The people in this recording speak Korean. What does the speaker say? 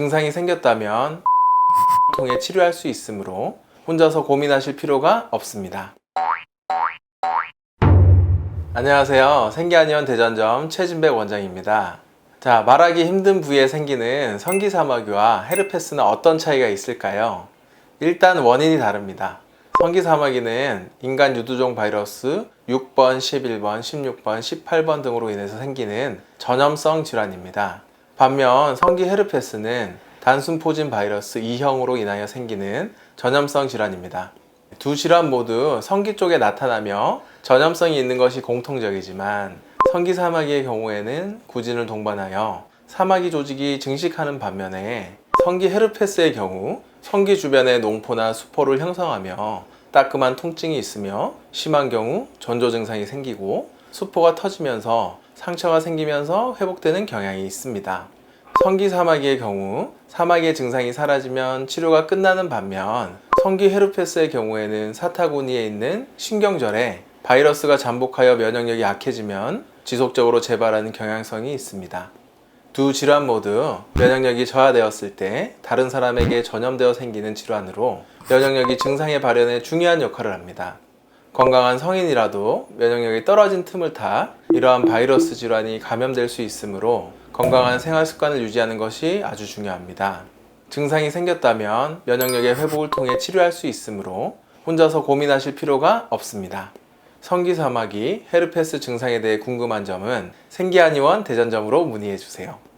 증상이 생겼다면 통해 치료할 수 있으므로 혼자서 고민하실 필요가 없습니다. 안녕하세요. 생기한의원 대전점 최진백 원장입니다. 자, 말하기 힘든 부위에 생기는 성기사마귀와 헤르페스는 어떤 차이가 있을까요? 일단 원인이 다릅니다. 성기사마귀는 인간 유두종 바이러스 6번, 11번, 16번, 18번 등으로 인해서 생기는 전염성 질환입니다. 반면 성기 헤르페스는 단순 포진 바이러스 2형으로 인하여 생기는 전염성 질환입니다. 두 질환 모두 성기 쪽에 나타나며 전염성이 있는 것이 공통적이지만 성기 사마귀의 경우에는 구진을 동반하여 사마귀 조직이 증식하는 반면에 성기 헤르페스의 경우 성기 주변에 농포나 수포를 형성하며 따끔한 통증이 있으며 심한 경우 전조 증상이 생기고 수포가 터지면서 상처가 생기면서 회복되는 경향이 있습니다. 성기 사마귀의 경우 사마귀의 증상이 사라지면 치료가 끝나는 반면 성기 헤르페스의 경우에는 사타구니에 있는 신경절에 바이러스가 잠복하여 면역력이 약해지면 지속적으로 재발하는 경향성이 있습니다. 두 질환 모두 면역력이 저하되었을 때 다른 사람에게 전염되어 생기는 질환으로 면역력이 증상의 발현에 중요한 역할을 합니다. 건강한 성인이라도 면역력이 떨어진 틈을 타 이러한 바이러스 질환이 감염될 수 있으므로 건강한 생활 습관을 유지하는 것이 아주 중요합니다. 증상이 생겼다면 면역력의 회복을 통해 치료할 수 있으므로 혼자서 고민하실 필요가 없습니다. 성기사마귀, 헤르페스 증상에 대해 궁금한 점은 생기한의원 대전점으로 문의해 주세요.